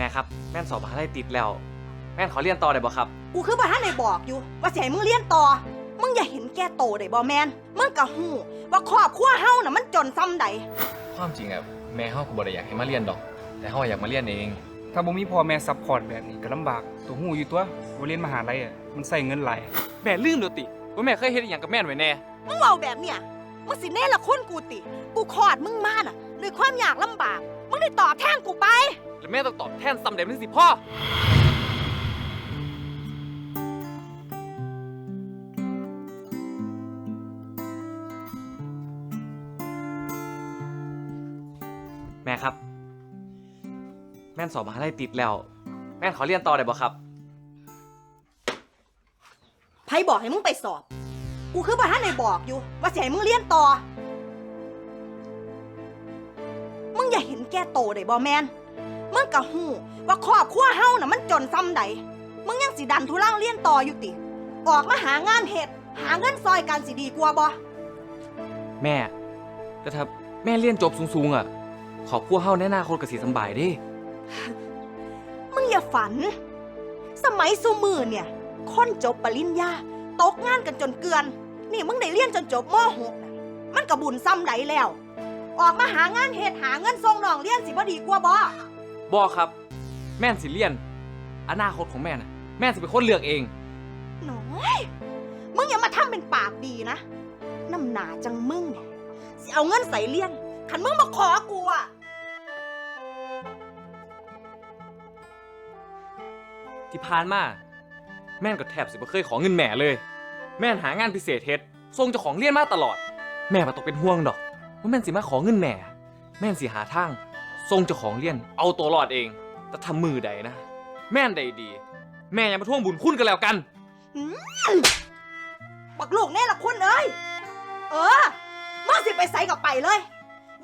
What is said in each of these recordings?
แม่ครับ แม่นสอบมหาลัยติดแล้ว แม่นขอเรียนต่อได้บ่ครับ กูคือบ่ทันได้บอกอยู่ ว่าสิให้มึงเรียนต่อ มึงอย่าเห็นแก่โตได้บ่แมนมึงก็ฮู้ว่าครอบครัวเฮาน่ะมันจนซ้ำใดความจริงอะแม่เฮาก็บ่ได้อยากให้มาเรียนดอก แต่เฮาอยากมาเรียนเอง ถ้าบ่มีพ่อแม่ซัพพอร์ตแบบนี้ก็ลำบากตัวหูอยู่ตัวว่าเรียนมหาลัยอะมันใส่เงินหลายแม่ลืมเดี๋ยวติว่าแม่เคยเฮ็ดอหย่างกับแม่นไว้แน่ มึงเว้าแบบเนี้ยมึงสิเน่ละคนกูติ กูคลอดมึงมาน่ะด้วยความยากลำบาก มึงได้ตอบแทนกูไป แล้วแม่ต้องตอบแทนซ้ำได้มันสิพ่อ แม่ครับ แม่นสอบมหาลัยติดแล้ว แม่นขอเรียนต่อได้บ่ครับไผบอกให้มึงไปสอบ กูคือบ่ทันได้บอกอยู่ ว่าสิให้มึงเรียนต่อ มึงอย่าเห็นแก่โตได้บ่แมน มึงก็ฮู้ว่าครอบครัวเฮาน่ะมันจนซ้ำใด มึงยังสิดันทุลังเรียนต่ออยู่ติ ออกมาหางานเฮ็ดหาเงินซอยกันสิดีกว่าบ่แม่แต่ถ้าแม่เรียนจบสูงๆอะ ขอบครัวเฮาแน่นาคนกสิสำบายเด้ มึงอย่าฝัน สมัยสุมือเนี่ย คนจบปริญญา ตกงานกันจนเกลือน นี่มึงได้เรียนจนจบม .6 น่ะมันกระบุญซ้ำใดแล้ว ออกมาหางานเฮ็ดหาเงินส่งน้องเรียนสิบ่ดีกว่าบ่ บอครับ แม่นสิเลียน อนาคตของแม่น่ะ แม่นสิเป็นคนเลือกเอง หน้อยมึงอย่ามาทำเป็นปากดีนะน้ำหนาจังมึงเนี่ยสิเอาเงินใส่เรียนขันมึงมาขอกูอะที่ผ่านมาแม่นก็แทบสิบ่เคยขอเงินแม่เลย แม่นหางานพิเศษเฮ็ดส่งเจ้าของเรียนมาตลอด แม่มาตกเป็นห่วงดอกว่าแม่นสิมาขอเงินแม่ แม่นสิหาทาง ทรงเจ้าของเรียนเอาตัวรอดเอง แต่ทำมือใดนะ แม่นใดดี แม่ยังมาท่วงบุญคุณกันแล้วกันปักลูกแน่ละคุณเอ้ย เออมื่อสิไปใส่กับไปเลย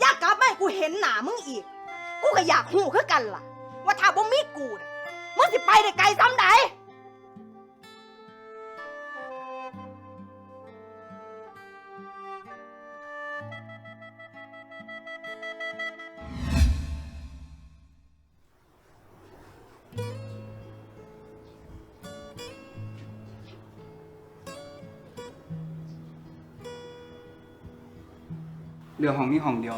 อยากกลับมาให้กูเห็นหนามึงอีก กูก็อยากหูคือกันล่ะ ว่าถ้าบ่มีกูน่ะมึงสิไปได้ไกลซ้ำใด เรือห้องมีห้องเดียว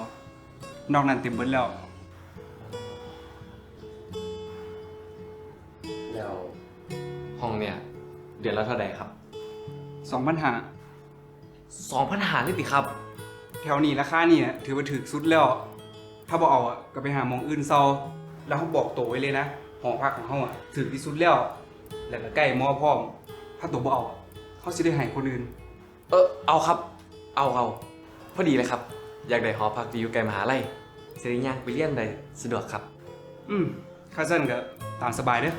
นอกนั้นเต็มเบิดแล้ว แล้วห้องเนี่ย เดือนละเท่าใดครับ2ปัญหา สองพันหาเลยติครับ แถวนี้ราคานี่น่ะถือว่าถูกสุดแล้ว ถ้าบ่เอาอะก็ไปหาหมองอื่นเซาแล้วเขาบอกตัวไว้เลยนะหอพักของเขาอะถือที่สุดแล้ว แล้วก็ใกล้มอพร้อม ถ้าตัวบ่เอาอะเขาสิได้ให้คนอื่น เออเอาครับ เอาเอาพอดีเลยครับ อยากได้หอพักที่อยู่ใกล้มหาลัยเสรีย่างไปเรียนได้สะดวกครับ อืมข้าซั่นก็ตามสบายเด้อ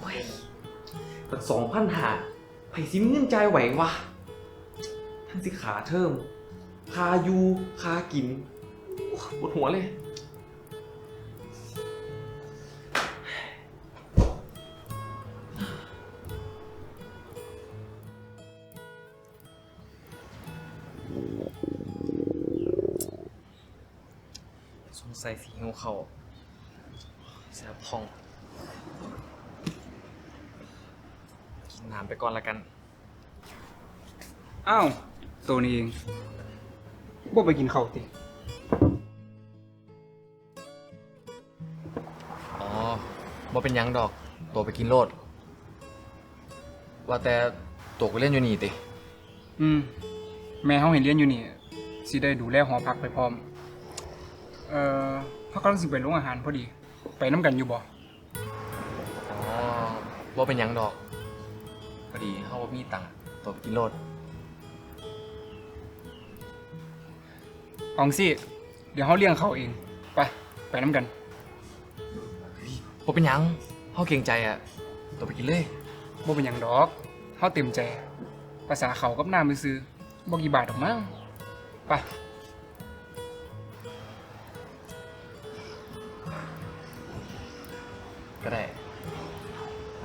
โอ้ยแต่สองพันหาไผ่ซิมเงินใจายไหววะทั้งสิขาเทิมคายูคากินโอ้ปวดหัวเลย เขาแสบท้อง กินน้ำไปก่อนละกัน อ้าวตัวนี้เองบ่ไปกินข้าวติอ๋อบ่เป็นหยังดอก ตัวไปกินโลด ว่าแต่ตัวกูเล่นอยู่นี่ติ อืม แม่เฮาเห็นเรียนอยู่นี่สิได้ดูแลหอพักไปพร้อม เอ่อ เขากำลังสิไปโรงอาหารพอดี ไปน้ำกันอยู่บ่อ๋อบ่เป็นหยังดอก พอดีเฮาบ่มีตังค์ตัวไปกินโลดเอองสิเดี๋ยวเฮาเลี้ยงเขาเอง ไป ไปน้ำกัน บ่เป็นหยังเฮาเกรงใจอะตัวไปกินเลย บ่เป็นหยังดอกเฮาเต็มใจ ภาษาเขากับน้ำไปซื้อๆบ่กี่บาทดอกมั้งไป ก็ได้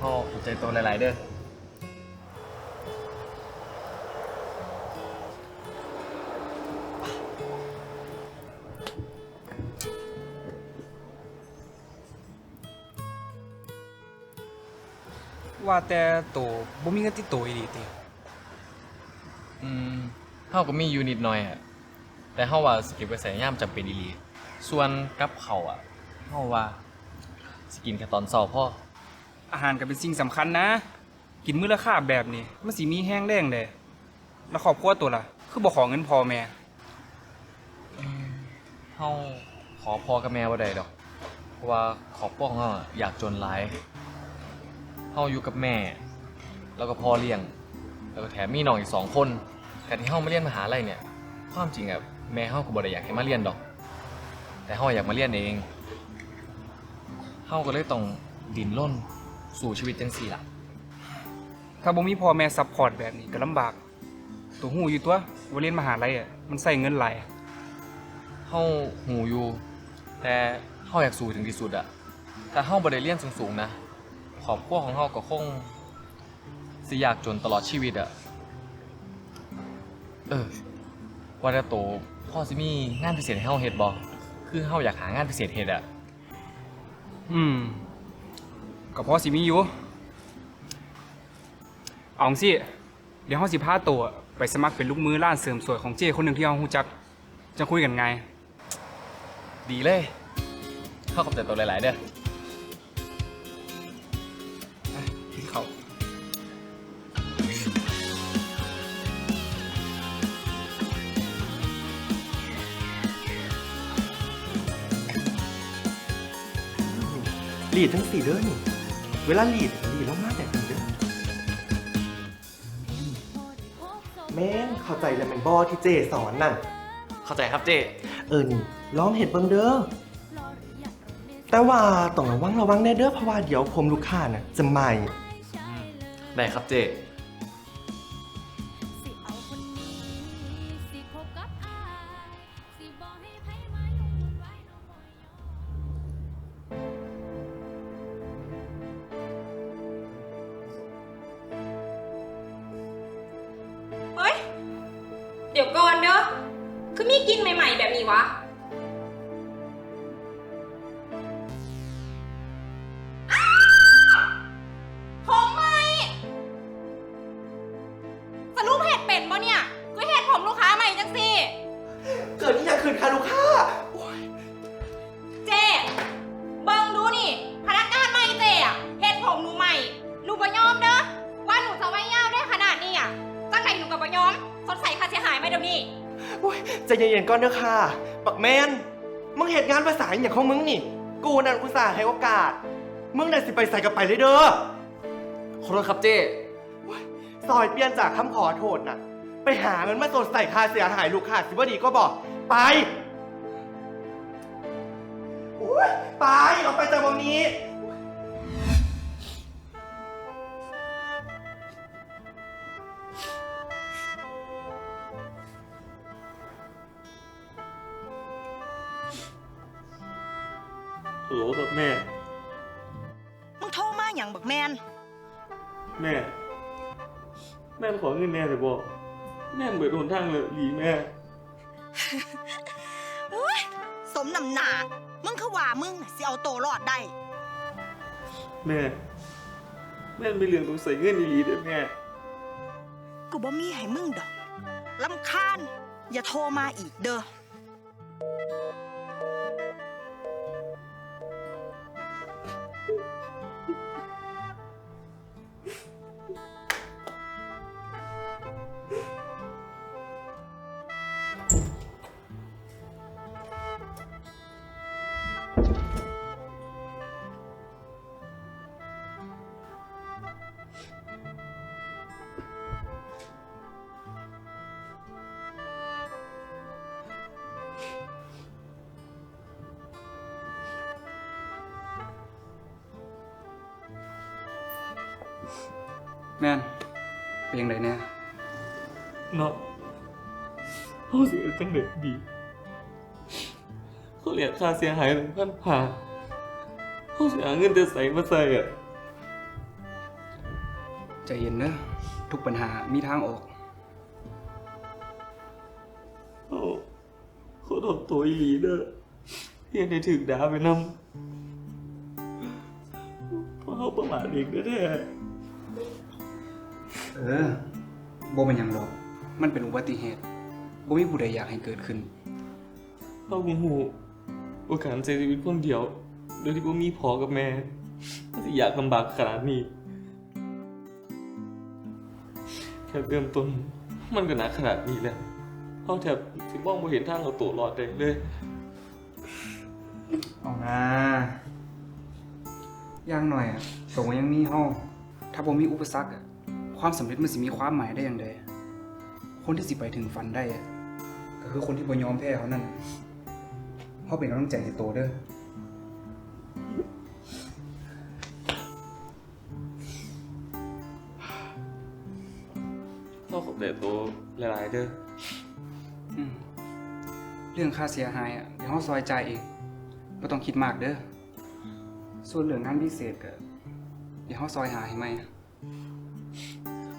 พ่อหัวใจตัวหลาย ๆ เด้อว่าแต่โตบ่มีเงินติตัวอีหลีติอืมเฮาก็มีอยู่นิดหน่อยอะแต่เฮาว่าสิเก็บไว้ใส่ยามจำเป็นอีหลีส่วนกับเขาอะเฮาว่า สิกินแค่ตอนเช้าพออาหารก็เป็นสิ่งสำคัญนะ กินมื้อละค่าแบบนี้มันสิมีแห้งแรงเด้แล้วครอบครัวตัวล่ะ คือบ่ขอเงินพ่อแม่เฮาขอพ่อกับแม่บ่ได้ดอก เพราะว่าขอบพ่อของเฮาอะอยากจนหลายเฮาอยู่กับแม่ แล้วก็พ่อเลี้ยง แล้วก็แถมมีน้องอีกสองคนการที่เฮามาเรียนมหาลัยเนี่ย ความจริงอะแม่เฮาก็บ่ได้อยากให้มาเรียนดอก แต่เฮาอยากมาเรียนเอง เฮาก็เลยต้องดิ้นรนสู่ชีวิตจังซี่ล่ะ ถ้าบ่มีพ่อแม่ซัพพอร์ตแบบนี้ก็ลำบาก ตัวหูอยู่ตัวว่าเรียนมหาลัยอะมันใส่เงินหลายเฮาหูอยู่ แต่เฮาอยากสู้ถึงที่สุดอะแต่เฮาบ่ได้เรียนสูงๆนะครอบครัวของเฮาก็คงสิยากจนตลอดชีวิตอะเออว่าแต่โตพ่อสิมีงานพิเศษให้เฮาเฮ็ดบ่คือเฮาอยากหางานพิเศษเฮ็ดอะ อืมก็พอสิมีอยู่เอางสิเดี๋ยวเฮาสิพาตัวไปสมัครเป็นลูกมือร้านเสริมสวยของเจ้คนหนึ่งที่เอาหูจัก จะคุยกันไง ดีเลย เข้าขอบใจโตหลาย ๆ เด้อ ลีดทั้งสี่เด้อนี่ เวลาลีดลีดแล้วมากแบบนี้เด้อแม่นเข้าใจแล้วแมันบอที่เจสอนน่ะเข้าใจครับเจ เออนี่ลองเห็ดเบิ่งเด้อ แต่ว่าต้องระวังระวังแน่เด้อเพราะว่าเดี๋ยวผมลูกค้าน่ะจะใหม่ ได้ครับเจ นี้โอ้ยใจเย็นๆก่อนเด้อค่ะปักแมน มึงเหตุงานภาษาอหย่างของมึงนี่ กูนั่นอุตส่าห์ให้โอกาส มึงน่ะสิไปใส่กับไปเลยเด้อขอโทษครับเจซอยเปลี่ยนจากคำขอโทษน่ะ ไปหาเงินมาสดใส่ค่าเสียหายลูกค้าสิบ่ดีก็บอกไป โอ้ยไปออกไปจากวันนี้ ฮัลโหลครับแม่ มึงโทรมาอย่างบักแมน แม่ แม่ขอเงินแม่แต่บอก แม่เบิดหนทางเลยหลีแม่สมนำหนา มึงคือว่ามึงน่ะสิเอาโตวรอดได้ แม่ แม่ไม่เรื่องต้องใส่เงินอีหลีเด้อแม่ กูบ่มีให้มึงดอกลำคาญ อย่าโทรมาอีกเด้อ แม่นเป็นยังไงเนี่ยเนาะเขาเสียจังเด็กดีเขาเรียกค่าเสียหายหนึ่งพันผ่าเขาเสียเงินจะใส่มาใส่อะใจเย็นนะทุกปัญหามีทางออกเขาเขาโดนตัวอีหลีเด้อเฮียได้ถึกด่าไปนำเพราะเขาประมาทเด็กแท้ๆ เออบ่เป็นหยังดอก มันเป็นอุบัติเหตุบ่มีผู้ใดอยากให้เกิดขึ้นพ่อผมหูโอกาสใช้ชีวิตคนเดียว โดยที่ผมมีพ่อกับแม่มันสิอยากลำบากขนาดนี้ แค่เริ่มต้นมันก็หนักขนาดนี้แล้วเขาแทบสิมองบ่เห็นทางเอาตัวรอดได้เลย เอานะอย่างหน่อยอะโตยังมีเฮาถ้าบ่มีอุปสรรคอะ ความสำเร็จมันสิมีความหมายได้อย่างใดคนที่สิไปถึงฝันได้อะก็คือคนที่บ่ยอมแพ้เขานั่นเฮาเป็นกำลังใจให้โตเด้อพ่อขอบใจตัวหลายๆเด้ออืมเรื่องค่าเสียหายอะเดี๋ยวเราซอยจ่ายเองไม่ต้องคิดมากเด้อ ส่วนเรื่องงานพิเศษก็เดี๋ยวเราซอยหาให้ไหม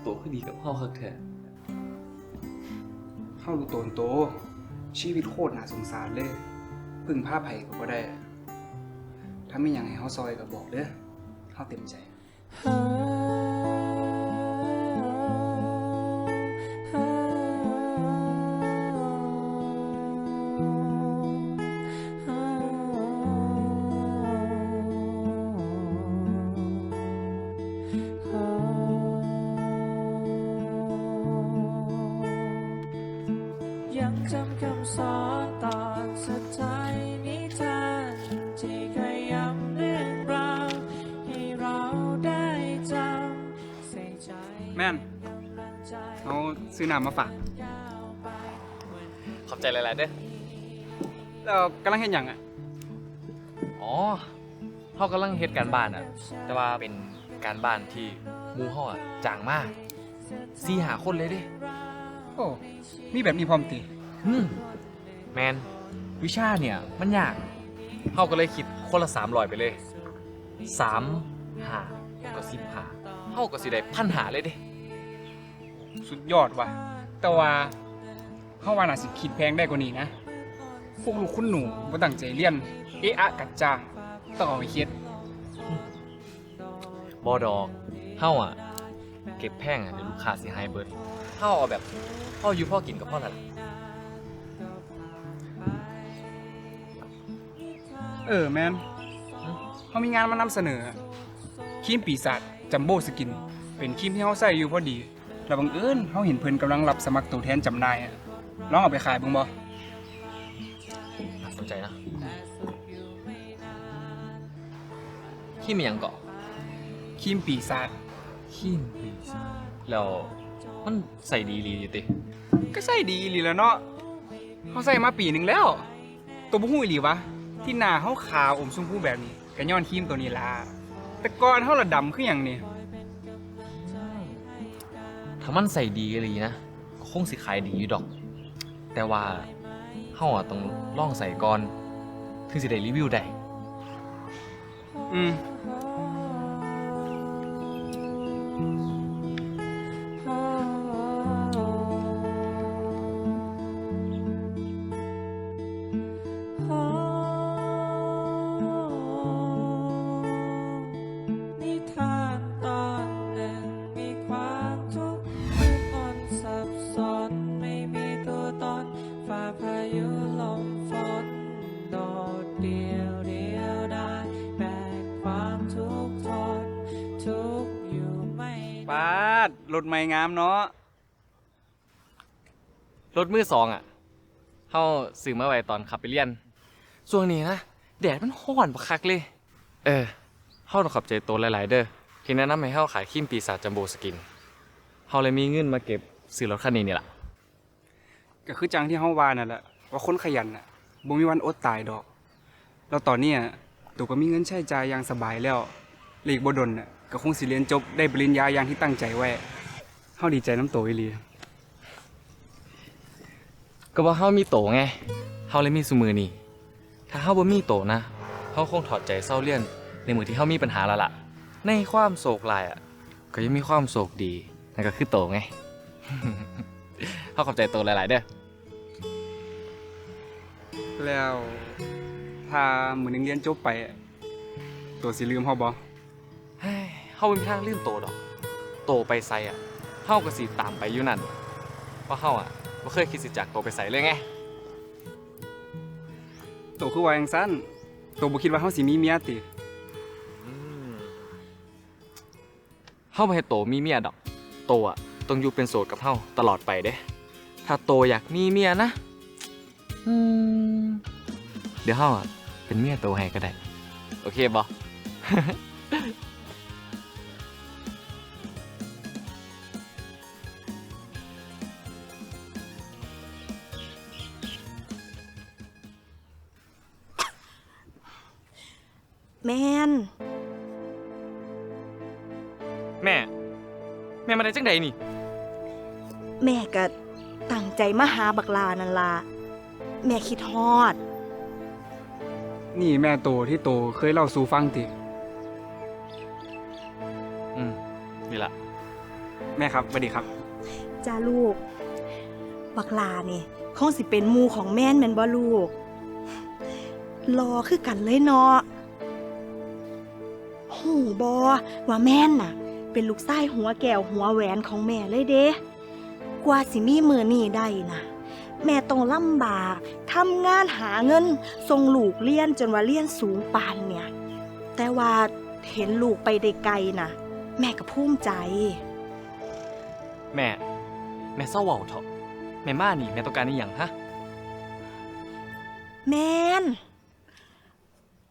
ตัวคือดีกับพ่อคักแท้เข้าดูตนโต ชีวิตโคตรน่าสงสารเลย พึ่งผ้าไผ่ก็บ่ได้ ถ้าไม่อย่างให้เขาซอยก็บอกเด้อเขาเต็มใจ ยังจำคำสอนตอนสุดท้ายนิทานที่เคยย้ำเรื่องราวให้เราได้จำใส่ใจแม่นกำลังใจเขาซื้อน้ำมาฝากก้าวไปขอบใจหลายๆเด้อแล้วกำลังเห็นอย่างอะ อ๋อเขากำลังเฮ็ดการบ้านอะ แต่ว่าเป็นการบ้านที่หมูเขาอะจางมากสี่หาคนเลยเด้ โอ้มีแบบนี้พร้อมตีอืมแมนวิชาเนี่ยมันยากเขาก็เลยคิดคนละสามรอยไปเลยสามหาก็สิบหาเขาก็สิได้พันหาเลยเด้สุดยอดว่ะ แต่ว่าเขาว่าน่าสิคิดแพงได้กว่านี้นะ พวกลูกคุณหนูบ่ตั้งใจเรียน เอะอะกัดจ้างต้องเอาไปคิดบอดอกเฮาอะ เก็บแพงอะเดี๋ยวลูกค้าสิให้เบิด เฮาเอาแบบเฮาอยู่พ่อกินกับพ่อละล่ะเออแมนเขามีงานมานำเสนอครีมปีศาจจัมโบ้สกิน เป็นครีมที่เขาใส่อยู่พอดีแล้วบังเอิญเขาเห็นเพิ่นกำลังรับสมัครตัวแทนจำหน่ายอะลองเอาไปขายเบ้างบ่น่าสนใจนะขี้มีหยังเกาะครีมปีศาจ ขี้มีแล้ว มันใส่ดีดีอยู่ติก็ใส่ดีอีหลีแหล้วเนาะเขาใส่มาปีหนึ่งแล้ว ตัวบุ้งอีหลีวะ ที่หน้าเขาขาวอมชมพูแบบนี้ก็ย้อนครีมตัวนี้ล่ะแต่ก่อนเขาละดำคืออย่างนี้ถ้ามันใส่ดีอีหลีนะก็คงสิขายดีอยู่ดอก แต่ว่าเฮาอะต้องลองใส่ก่อน ถึงสิได้รีวิวได้ อืม รถใหม่งามเนาะรถมือสองอะเฮาซื้อมาไว้ตอนขับไปเรียนช่วงนี้นะแดดมันร้อนบักคักเลย เออเฮาต้องขอบใจตัวหลายๆเด้อที่แนะนำให้เฮาขายครีมปีศาจจัมโบสกินเฮาเลยมีเงินมาเก็บซื้อรถคันนี้นี่ล่ะก็คือจังที่เฮาว่านั่นแหละว่าคนขยันน่ะบ่มีวันอดตายดอก แล้วตอนเนี้ยตัวก็มีเงินใช้จ่ายอย่างสบายแล้วเหล็กบ่ดนน่ะก็คงสิเรียนจบได้ปริญญาอย่างที่ตั้งใจไว้ เฮาดีใจน้ำโตอีหลีก็ว่าเฮามีโตไงเฮาเลยมีซุมือนี่ ถ้าเฮาบ่มีโตนะเฮาคงถอดใจเศร้าเลี่ยน ในมือที่เฮามีปัญหาแล้วล่ะ ในความโศกลายอะ ก็ยังมีความโศกดี นั่นก็คือโตไง เฮาขอบใจโตหลาย ๆ เด้อ แล้วถ้ามื้อหนึงเรียนจบไปอะตัวสิลืมเฮาบ่เฮ้ยเฮาบ่มีทางลืมโตดอก โตไปไซอะ เฮาก็สิตามไปอยู่นั่นเพราะเฮาอะบ่เคยคิดสิจากโตไปใส่เลยไงโตคือว่าจังซั่นโตบ่คิดว่าเฮาสิมีเมียติเฮาบ่ให้โตมีเมียดอก โตอะต้องอยู่เป็นโสดกับเฮาตลอดไปเด้ ถ้าโตอยากมีเมียนะอืมเดี๋ยวเฮาอะเป็นเมียโตให้ก็ได้ โอเคบ่ แมน แม่ แม่มาได้จังใดนี่ แม่ก็ตั้งใจมาหาบักลานั่นล่ะแม่คิดฮอด นี่แม่โตที่โตเคยเล่าสู่ฟังติ อืมนี่ล่ะแม่ครับสวัสดีครับ จ้าลูก บักลานี่คงสิเป็นหมูของแม่นแม่นบ่ลูกรอคือกันเลยเนาะ หูบอว่าแม่นน่ะ เป็นลูกไส้หัวแก้วหัวแหวนของแม่เลยเด้กว่าสิมีมือนี่ได้นะแม่ต้องลำบากทำงานหาเงินส่งลูกเรียนจนว่าเรียนสูงปานเนี่ย แต่ว่าเห็นลูกไปได้ไกลน่ะ แม่ก็ภูมิใจ แม่ แม่เศร้าเว้าเถอะแม่มานี่แม่ต้องการอีหยังฮะ แมน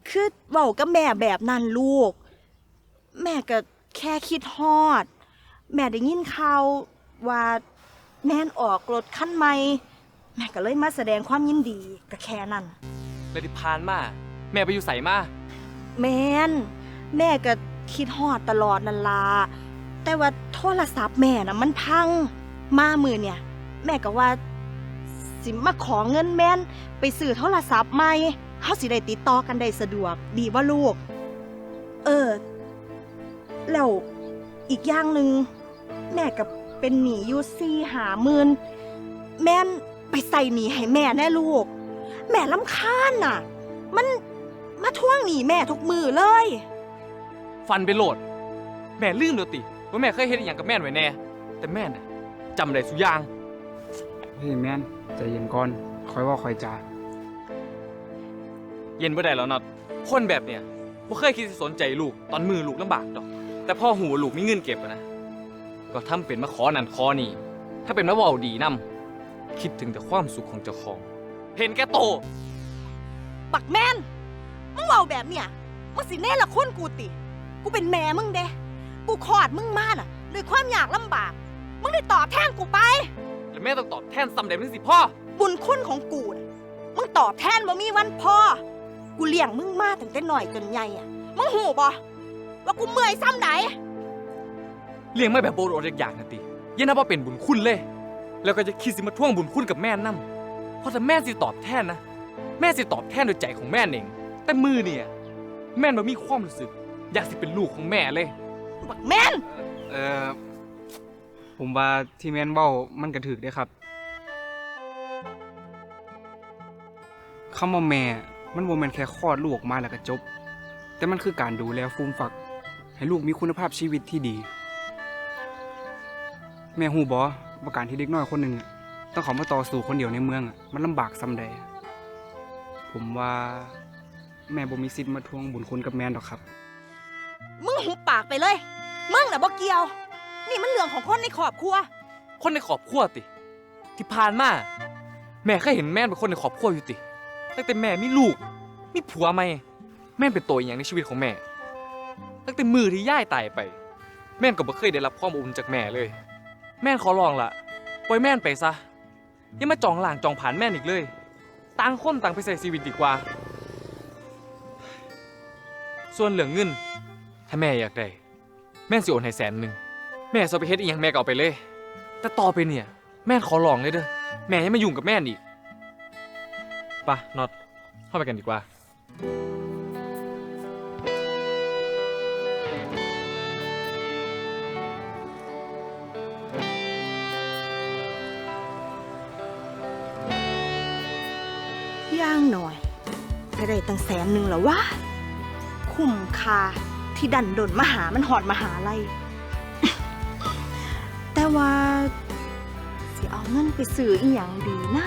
คือเว้ากับแม่แบบนั้นลูก แม่ก็แค่คิดฮอด แม่ได้ยินข่าวว่าแม่นออกรถคันใหม่ แม่ก็เลยมาแสดงความยินดีก็แค่นั้นแล้วที่ผ่านมา แม่ไปอยู่ใส่มา แมนแม่ก็คิดฮอดตลอดนั่นล่ะแต่ว่าโทรศัพท์แม่น่ะมันพัง มามือเนี่ย แม่ก็ว่า สิมาขอเงินแม่น ไปซื้อโทรศัพท์ใหม่เฮาสิได้ติดต่อกันได้สะดวก ดีว่าลูก เออ แล้วอีกอย่างหนึ่งแม่กับเป็นหนี้อยู่สี่หาหมื่นแม่นไปใส่หนี้ให้แม่แน่ลูก แม่ลำคาญน่ะ มันมาทวงหนี้แม่ทุกมือเลย ฟันไปโหลด แม่ลืมเดี๋ยวติว่าแม่เคยเฮ็ดอหย่างกับแม่นไว้แน่ แต่แม่น่ะจำได้สุกอย่าง เฮ้ยแม่นใจเย็นก่อนคอยเว่าคอยจาเย็นบ่ได้แล้วน็อตคนแบบเนี้ยบ่เคยคิดสิสนใจลูกตอนมือลูกลำบากดอก แต่พอหูลูกมีเงินเก็บอะนะ ก็ทำเป็นมาขอนั่นขอนี่ ถ้าเป็นมาเว้าดีนํคิดถึงแต่ความสุขของเจ้าของ เห็นแก่โตปักแม่นมึงเว้าแบบเนี้ยมึงสิแน่ละคนกูติ กูเป็นแม่มึงเด้กูคลอดมึงมาน่ะด้วยความยากลำบาก มึงได้ตอบแทนกูไป แล้วแม่ต้องตอบแทนซ้ำใดมึงสิพ่อ บุญคุณของกูน่ะมึงตอบแทนบ่มีวันพอ กูเลี้ยงมึงมาตั้งแต่น้อยจนใหญ่อะมึงหูบ่ ว่ากูเมื่อยซ้ำไหนเลี้ยงมาแบบโบโรดอย่างนะติอยันนับว่าเป็นบุญคุณเลย แล้วก็จะคิดสิมาท่วงบุญคุณกับแม่นั่เพราะถ้าแม่สิตอบแทนนะ แม่สิตอบแทนด้วยใจของแม่เอง แต่มือเนี่ย แม่นบ่มีความรู้สึก อยากสิเป็นลูกของแม่เลย บักแม่นเออผมว่าที่แม่นเว้ามันกระถึกเด้ครับคำว่าแม่มันบ่แม่นแค่คลอดลูกออกมาแล้วก็จบ แต่มันคือการดูแลฟูมฟัก ให้ลูกมีคุณภาพชีวิตที่ดี แม่ฮู้บ่ว่าการที่เด็กน้อยคนหนึ่งอะต้องเขามาต่อสู้คนเดียวในเมืองอะมันลำบากซำใด ผมว่าแม่บ่มีสิทธิ์มาทวงบุญคุณกับแม่นดอกครับ มึงหุบปากไปเลย มึงน่ะบ่เกี่ยว นี่มันเรื่องของคนในครอบครัว คนในครอบครัวติ ที่ผ่านมา แม่เคยเห็นแม่นเป็นคนในครอบครัวอยู่ติ ตั้งแต่แม่มีลูก มีผัวใหม่แม่นเป็นตัวอหย่างในชีวิตของแม่ ตั้งแต่มือที่ย่ายตายไป แม่นก็บ่เคยได้รับความอบอุ่นจากแม่เลย แม่นขอร้องละปล่อยแม่นไปซะอย่ามาจองหลางจองผ่านแม่นอีกเลย ต่างคนต่างไปใส่ชีวิตดีกว่า ส่วนเหลืองเงิน ถ้าแม่อยากได้ แม่สิโอนให้แสนหนึ่งแม่สไปเฮ็ดอีหยังแม่ก็เอาไปเลย แต่ต่อไปเนี่ย แม่ขอร้องเลยเด้อแม่อย่ามายุ่งกับแม่อีกปะน็อตเข้าไปกันดีกว่าั้งแสนหนึ่งหรอวะ คุ้มค่าที่ดันโดนมหามันหอดมาหาไรแต่ว่าสิเอาเงินไปซื้ออีหยังดีนะ